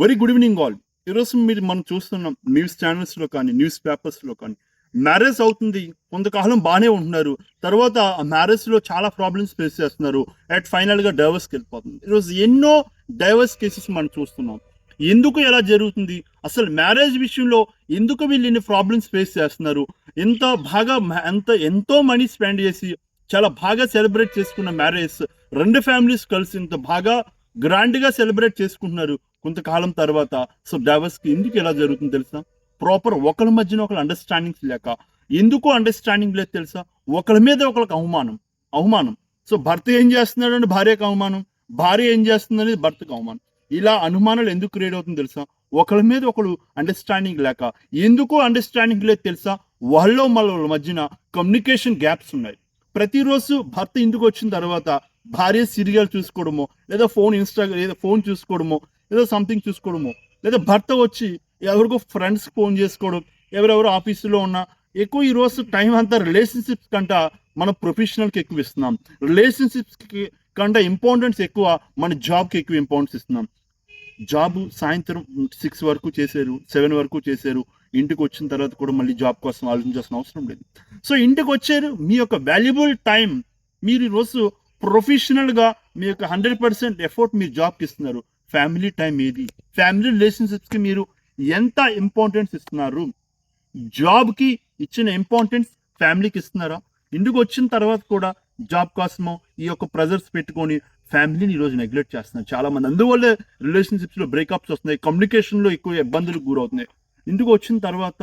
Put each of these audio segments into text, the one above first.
Very good evening all ఈరోజు మీరు మనం చూస్తున్నాం న్యూస్ ఛానల్స్లో కానీ న్యూస్ పేపర్స్లో కానీ. మ్యారేజ్ అవుతుంది. కొంతకాలం బాగానే ఉంటున్నారు. తర్వాత ఆ మ్యారేజ్లో చాలా ప్రాబ్లమ్స్ ఫేస్ చేస్తున్నారు. అట్ ఫైనల్గా డైవర్స్కి వెళ్ళిపోతుంది. ఈరోజు ఎన్నో డైవర్స్ కేసెస్ మనం చూస్తున్నాం. ఎందుకు ఎలా జరుగుతుంది? అసలు మ్యారేజ్ విషయంలో ఎందుకు వీళ్ళు ఇన్ని ప్రాబ్లమ్స్ ఫేస్ చేస్తున్నారు? ఎంత బాగా ఎంత ఎంతో మనీ స్పెండ్ చేసి చాలా బాగా సెలబ్రేట్ చేసుకున్న మ్యారేజ్ రెండు ఫ్యామిలీస్ కలిసి ఇంత బాగా గ్రాండ్గా సెలబ్రేట్ చేసుకుంటున్నారు. కొంతకాలం తర్వాత సో డైవర్స్కి ఎందుకు ఎలా జరుగుతుంది తెలుసా? ప్రాపర్ ఒకరి మధ్యన ఒకరు అండర్స్టాండింగ్స్ లేక. ఎందుకు అండర్స్టాండింగ్ లేదు తెలుసా? ఒకరి మీద ఒకరికి అవమానం. అవమానం. సో భర్త ఏం చేస్తున్నాడు భార్యకు అవమానం. భార్య ఏం చేస్తుందని భర్తకు అవమానం. ఇలా అనుమానాలు ఎందుకు క్రియేట్ అవుతుంది తెలుసా? ఒకరి మీద ఒకరు అండర్స్టాండింగ్ లేక. ఎందుకు అండర్స్టాండింగ్ లేదు తెలుసా? వాళ్ళ వాళ్ళ మధ్యన కమ్యూనికేషన్ గ్యాప్స్ ఉన్నాయి. ప్రతిరోజు భర్త ఇంటికి వచ్చిన తర్వాత భార్య సీరియల్ చూసుకోవడమో లేదా ఫోన్ ఇన్స్టా లేదా ఫోన్ చూసుకోవడమో ఏదో సంథింగ్ చూసుకోవడము. లేదా భర్త వచ్చి ఎవరికో ఫ్రెండ్స్ ఫోన్ చేసుకోవడం ఎవరెవరు ఆఫీసులో ఉన్నా ఎక్కువ ఈ రోజు టైం అంతా రిలేషన్షిప్స్ కంట మన ప్రొఫెషనల్కి ఎక్కువ ఇస్తున్నాం. రిలేషన్షిప్స్కి కంటే ఇంపార్టెన్స్ ఎక్కువ మన జాబ్కి ఎక్కువ ఇంపార్టెన్స్ ఇస్తున్నాం. జాబ్ సాయంత్రం సిక్స్ వరకు చేశారు సెవెన్ వరకు చేశారు ఇంటికి వచ్చిన తర్వాత కూడా మళ్ళీ జాబ్ కోసం ఆలోచించాల్సిన అవసరం లేదు. సో ఇంటికి వచ్చారు మీ యొక్క వాల్యుబుల్ టైం మీరు ఈరోజు ప్రొఫెషనల్గా మీ యొక్క హండ్రెడ్ పర్సెంట్ ఎఫర్ట్ మీరు జాబ్కి ఇస్తున్నారు. ఫ్యామిలీ టైం ఏది? ఫ్యామిలీ రిలేషన్షిప్స్కి మీరు ఎంత ఇంపార్టెన్స్ ఇస్తున్నారు? జాబ్కి ఇచ్చిన ఇంపార్టెన్స్ ఫ్యామిలీకి ఇస్తున్నారా? ఇంటికి వచ్చిన తర్వాత కూడా జాబ్ కోసమో ఈ యొక్క ప్రెజర్స్ పెట్టుకొని ఫ్యామిలీని ఈరోజు నెగ్లెక్ట్ చేస్తున్నారు. చాలామంది అందువల్ల రిలేషన్షిప్స్లో బ్రేకప్స్ వస్తున్నాయి కమ్యూనికేషన్లో ఎక్కువ ఇబ్బందులు గురవుతున్నాయి. ఇంటికి వచ్చిన తర్వాత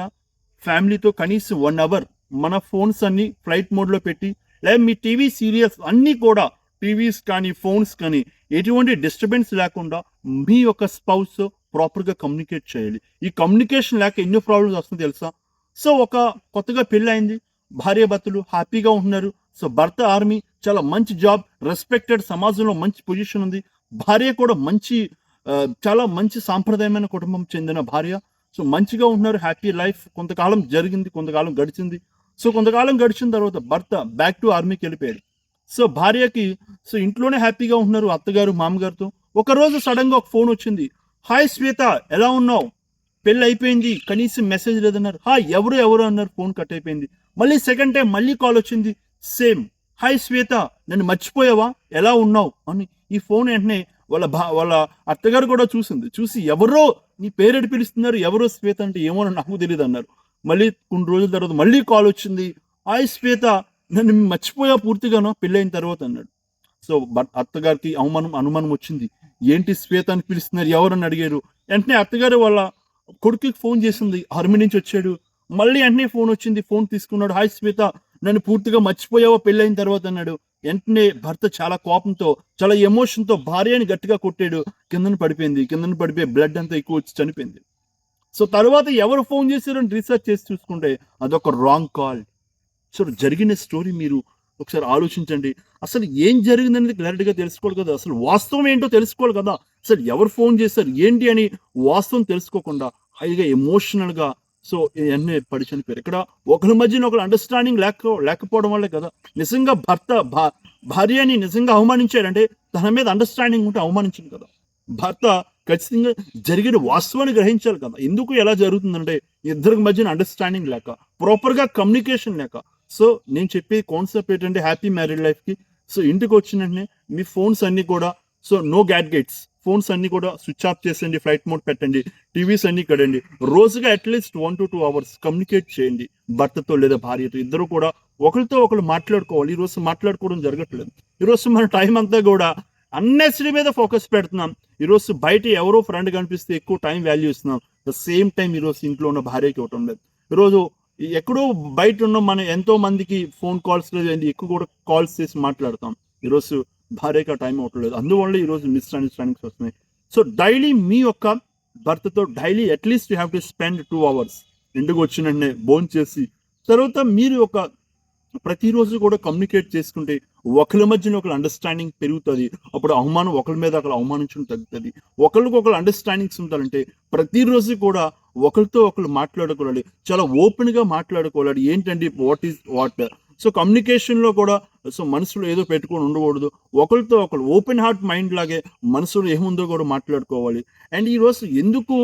ఫ్యామిలీతో కనీసం వన్ అవర్ మన ఫోన్స్ అన్ని ఫ్లైట్ మోడ్లో పెట్టి లేదా మీ టీవీ సీరియల్స్ అన్నీ కూడా టీవీస్ కానీ ఫోన్స్ కానీ ఎటువంటి డిస్టర్బెన్స్ లేకుండా మీ యొక్క స్పౌస్ ప్రాపర్గా కమ్యూనికేట్ చేయాలి. ఈ కమ్యూనికేషన్ లేక ఎన్నో ప్రాబ్లమ్స్ వస్తుంది తెలుసా? సో ఒక కొత్తగా పెళ్ళి అయింది భార్య భర్తలు హ్యాపీగా ఉంటున్నారు. సో భర్త ఆర్మీ చాలా మంచి జాబ్ రెస్పెక్టెడ్ సమాజంలో మంచి పొజిషన్ ఉంది. భార్య కూడా మంచి చాలా మంచి సాంప్రదాయమైన కుటుంబం చెందిన భార్య. సో మంచిగా ఉంటున్నారు హ్యాపీ లైఫ్. కొంతకాలం జరిగింది కొంతకాలం గడిచింది. సో కొంతకాలం గడిచిన తర్వాత భర్త బ్యాక్ టు ఆర్మీకి వెళ్ళిపోయాడు. సో భార్యకి సో ఇంట్లోనే హ్యాపీగా ఉంటున్నారు అత్తగారు మామగారితో. ఒక రోజు ఒక ఫోన్ వచ్చింది. హాయ్ శ్వేత ఎలా ఉన్నావు? పెళ్ళి అయిపోయింది. కనీసం మెసేజ్ లేదన్నారు. హా ఎవరు ఎవరు? అన్నారు. ఫోన్ కట్ అయిపోయింది. మళ్ళీ సెకండ్ టైం మళ్ళీ కాల్ వచ్చింది. సేమ్. హాయ్ శ్వేత నన్ను మర్చిపోయావా? ఎలా ఉన్నావు? అని ఈ ఫోన్ వెంటనే వాళ్ళ భా వాళ్ళ అత్తగారు కూడా చూసింది. చూసి ఎవరో? నీ పేరెడు పిలుస్తున్నారు. ఎవరో శ్వేత అంటే ఏమో నాకు తెలియదు అన్నారు. మళ్ళీ కొన్ని రోజుల తర్వాత మళ్ళీ కాల్ వచ్చింది. హాయ్ శ్వేత నన్ను మర్చిపోయా పూర్తిగానో పెళ్ళైన తర్వాత అన్నాడు. సో బట్ అత్తగారికి అవమానం అనుమానం వచ్చింది. ఏంటి శ్వేత అని పిలుస్తున్నారు? ఎవరని అడిగారు? వెంటనే అత్తగారు వాళ్ళ కొడుకుకి ఫోన్ చేసింది. ఆర్మీ నుంచి వచ్చాడు. మళ్ళీ వెంటనే ఫోన్ వచ్చింది. ఫోన్ తీసుకున్నాడు. హాయ్ శ్వేత నన్ను పూర్తిగా మర్చిపోయావో? పెళ్ళైన తర్వాత అన్నాడు. వెంటనే భర్త చాలా కోపంతో చాలా ఎమోషన్తో భార్యని గట్టిగా కొట్టాడు. కిందన పడిపోయింది. కిందన పడిపోయి బ్లడ్ అంతా ఎక్కువ వచ్చి చనిపోయింది. సో తర్వాత ఎవరు ఫోన్ చేశారని రీసెర్చ్ చేసి చూసుకుంటే అదొక రాంగ్ కాల్ సో జరిగిన స్టోరీ మీరు ఒకసారి ఆలోచించండి. అసలు ఏం జరిగిందనేది క్లారిటీగా తెలుసుకోవాలి కదా. అసలు వాస్తవం ఏంటో తెలుసుకోవాలి కదా. అసలు ఎవరు ఫోన్ చేస్తారు ఏంటి అని వాస్తవం తెలుసుకోకుండా హైగా ఎమోషనల్గా సో ఇవన్నీ పడి చనిపోయారు. ఇక్కడ ఒకరి మధ్యన ఒకరు అండర్స్టాండింగ్ లేక లేకపోవడం వల్లే కదా. నిజంగా భర్త భా భార్యని నిజంగా అవమానించాడంటే తన మీద అండర్స్టాండింగ్ ఉంటే అవమానించింది కదా. భర్త ఖచ్చితంగా జరిగిన వాస్తవాన్ని గ్రహించాలి కదా. ఎందుకు ఎలా జరుగుతుందంటే ఇద్దరికి మధ్యన అండర్స్టాండింగ్ లేక ప్రాపర్గా కమ్యూనికేషన్ లేక సో నేను చెప్పే కాన్సెప్ట్ ఏంటంటే హ్యాపీ మ్యారీడ్ లైఫ్కి సో ఇంటికి వచ్చిన వెంటనే మీ ఫోన్స్ అన్ని కూడా సో నో గ్యాడ్గెట్స్ ఫోన్స్ అన్ని కూడా స్విచ్ ఆఫ్ చేసండి ఫ్లైట్ మోడ్ పెట్టండి టీవీస్ అన్ని కడండి రోజుగా at least one to two hours communicate చేయండి భర్తతో లేదా భార్యతో. ఇద్దరు కూడా ఒకరితో ఒకరు మాట్లాడుకోవాలి. ఈ రోజు మాట్లాడుకోవడం జరగట్లేదు. ఈరోజు మన టైం అంతా కూడా అన్నెసరీ మీద ఫోకస్ పెడుతున్నాం. ఈరోజు బయట ఎవరో ఫ్రెండ్ కనిపిస్తే ఎక్కువ టైం వాల్యూ ఇస్తున్నాం. ద సేమ్ టైం ఈరోజు ఇంట్లో ఉన్న భార్యకి ఇవ్వటం లేదు. ఈరోజు ఎక్కడో బయట ఉన్న మన ఎంతో మందికి ఫోన్ కాల్స్ లేదు ఎక్కువ కూడా కాల్స్ చేసి మాట్లాడతాం. ఈరోజు భార్యకి ఆ టైం అవ్వట్లేదు అందువల్ల ఈరోజు మిస్అండర్స్టాండింగ్స్ వస్తున్నాయి. సో డైలీ మీ యొక్క భర్తతో daily at least you have to spend two hours ఇంటికి వచ్చిన వెంటనే చేసి తర్వాత మీరు ఒక ప్రతిరోజు కూడా కమ్యూనికేట్ చేసుకుంటే ఒకరి మధ్యన ఒకరు అండర్స్టాండింగ్ పెరుగుతుంది. అప్పుడు అవమానం ఒకరి మీద ఒకరు అవమానించడం తగ్గుతుంది. ఒకరికి ఒకరు అండర్స్టాండింగ్స్ ఉంటారంటే ప్రతిరోజు కూడా ఒకరితో ఒకరు మాట్లాడుకోవాలి. చాలా ఓపెన్గా మాట్లాడుకోవాలి. ఏంటండి? వాట్ ఈస్ వాట్ సో కమ్యూనికేషన్లో కూడా సో మనసులో ఏదో పెట్టుకొని ఉండకూడదు. ఒకరితో ఒకరు ఓపెన్ హార్ట్ మైండ్ లాగే మనసులో ఏముందో కూడా మాట్లాడుకోవాలి. అండ్ ఈరోజు ఎందుకు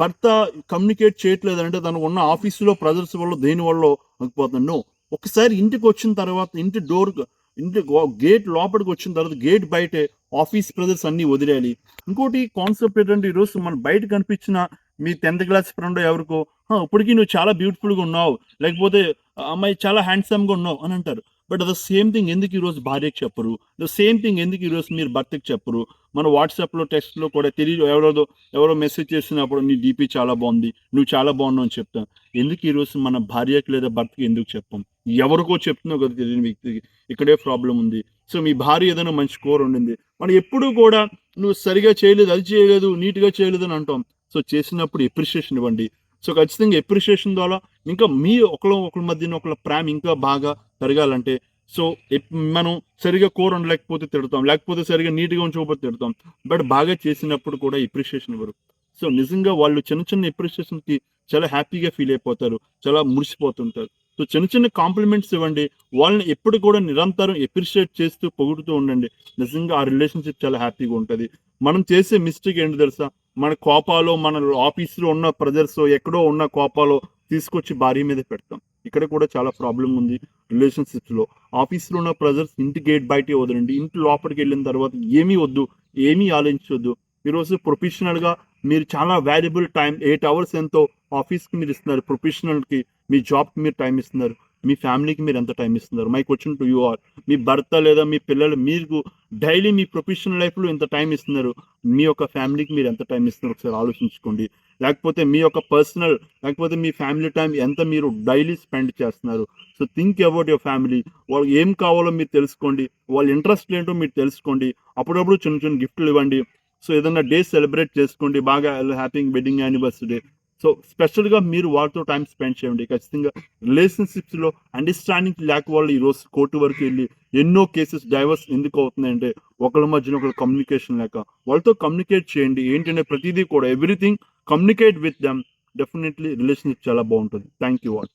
భర్త కమ్యూనికేట్ చేయట్లేదు అంటే తనకు ఉన్న ఆఫీసులో ప్రజర్స్ వల్ల దేని వల్ల పోతున్నాను ఒకసారి ఇంటికి వచ్చిన తర్వాత ఇంటి డోర్ ఇంటి గేట్ లోపలికి వచ్చిన తర్వాత గేట్ బయటే ఆఫీస్ ప్రజర్స్ అన్ని వదిలేయాలి. ఇంకోటి కాన్సెప్ట్ ఏంటంటే ఈరోజు మన బయట కనిపించిన మీ టెన్త్ క్లాస్ ఫ్రెండ్ ఎవరికో "హా, ఇప్పటికీ నువ్వు చాలా బ్యూటిఫుల్గా ఉన్నావు. లేకపోతే అమ్మాయి చాలా హ్యాండ్సమ్గా ఉన్నావు అని అంటారు. బట్ ద సేమ్ థింగ్ ఎందుకు ఈరోజు భార్యకి చెప్పరు? ద సేమ్ థింగ్ ఎందుకు ఈరోజు మీరు భర్తకి చెప్పరు? మన వాట్సాప్లో టెక్స్ట్లో కూడా తెలియదు ఎవరో ఎవరో మెసేజ్ చేసినప్పుడు నీ డీపీ చాలా బాగుంది. నువ్వు చాలా బాగున్నావు అని చెప్తాం. ఎందుకు ఈరోజు మన భార్యకి లేదా భర్తకి ఎందుకు చెప్పాం? ఎవరికో చెప్తున్నావు కదా తెలియని వ్యక్తికి. ఇక్కడే ప్రాబ్లం ఉంది. సో మీ భార్య ఏదైనా మంచి కోర్ ఉండింది. మనం ఎప్పుడూ కూడా నువ్వు సరిగా చేయలేదు అది చేయలేదు నీట్గా చేయలేదు అని అంటాం. సో చేసినప్పుడు ఎప్రిషియేషన్ ఇవ్వండి. సో ఖచ్చితంగా ఎప్రిషియేషన్ ద్వారా ఇంకా మీ ఒకళ్ళ ఒకరి మధ్యన ఒకళ్ళ ప్రేమ ఇంకా బాగా పెరగాలంటే సో మనం సరిగా కూర ఉండలేకపోతే తిడతాం లేకపోతే సరిగా నీట్గా ఉంచకపోతే తిడతాం. బట్ బాగా చేసినప్పుడు కూడా ఎప్రిషియేషన్ ఇవ్వరు. సో నిజంగా వాళ్ళు చిన్న చిన్న ఎప్రిషియేషన్కి చాలా హ్యాపీగా ఫీల్ అయిపోతారు చాలా మురిసిపోతుంటారు. సో చిన్న చిన్న కాంప్లిమెంట్స్ ఇవ్వండి. వాళ్ళని ఎప్పుడు కూడా నిరంతరం ఎప్రిషియేట్ చేస్తూ పొగుడుతూ ఉండండి. నిజంగా ఆ రిలేషన్షిప్ చాలా హ్యాపీగా ఉంటుంది. మనం చేసే మిస్టేక్ ఏంటి తెలుసా? మన కోపాలో మన ఆఫీస్లో ఉన్న ప్రెజర్స్ ఎక్కడో ఉన్న కోపాలో తీసుకొచ్చి భార్య మీద పెడతాం. ఇక్కడ కూడా చాలా ప్రాబ్లం ఉంది రిలేషన్షిప్స్లో. ఆఫీస్లో ఉన్న ప్రెజర్స్ ఇంటి గేట్ బయటే వదలండి. ఇంటి లోపలికి వెళ్ళిన తర్వాత ఏమీ వద్దు ఏమీ ఆలోచించొద్దు. ఈరోజు ప్రొఫెషనల్గా మీరు చాలా వాల్యుబుల్ టైం ఎయిట్ అవర్స్ ఎంతో ఆఫీస్కి మీరు ఇస్తున్నారు. ప్రొఫెషనల్కి మీ జాబ్కి మీరు టైం ఇస్తున్నారు. మీ ఫ్యామిలీకి మీరు ఎంత టైం ఇస్తున్నారు? My question to you are మీ భర్త లేదా మీ పిల్లలు మీకు డైలీ మీ ప్రొఫెషనల్ లైఫ్లో ఎంత టైం ఇస్తున్నారు? మీ యొక్క ఫ్యామిలీకి మీరు ఎంత టైం ఇస్తున్నారు? ఒకసారి ఆలోచించుకోండి. లేకపోతే మీ యొక్క పర్సనల్ లేకపోతే మీ ఫ్యామిలీ టైం ఎంత మీరు డైలీ స్పెండ్ చేస్తున్నారు? So think about your family. వాళ్ళు ఏం కావాలో మీరు తెలుసుకోండి. వాళ్ళ ఇంట్రెస్ట్ ఏంటో మీరు తెలుసుకోండి. అప్పుడప్పుడు చిన్న చిన్న గిఫ్ట్లు ఇవ్వండి. సో ఏదైనా డే సెలబ్రేట్ చేసుకోండి. బాగా హ్యాపీ వెడ్డింగ్ యానివర్సరీ. సో స్పెషల్గా మీరు వాళ్ళతో టైం స్పెండ్ చేయండి. ఖచ్చితంగా రిలేషన్షిప్స్లో అండర్స్టాండింగ్ లేక వాళ్ళు ఈరోజు కోర్టు వరకు వెళ్ళి ఎన్నో కేసెస్ డైవర్స్ ఎందుకు అవుతున్నాయంటే ఒకళ్ళ మధ్యన ఒకరు కమ్యూనికేషన్ లేక వాళ్ళతో కమ్యూనికేట్ చేయండి. ఏంటంటే ప్రతిదీ కూడా everything communicate with them definitely relationship చాలా బాగుంటుంది. Thank you all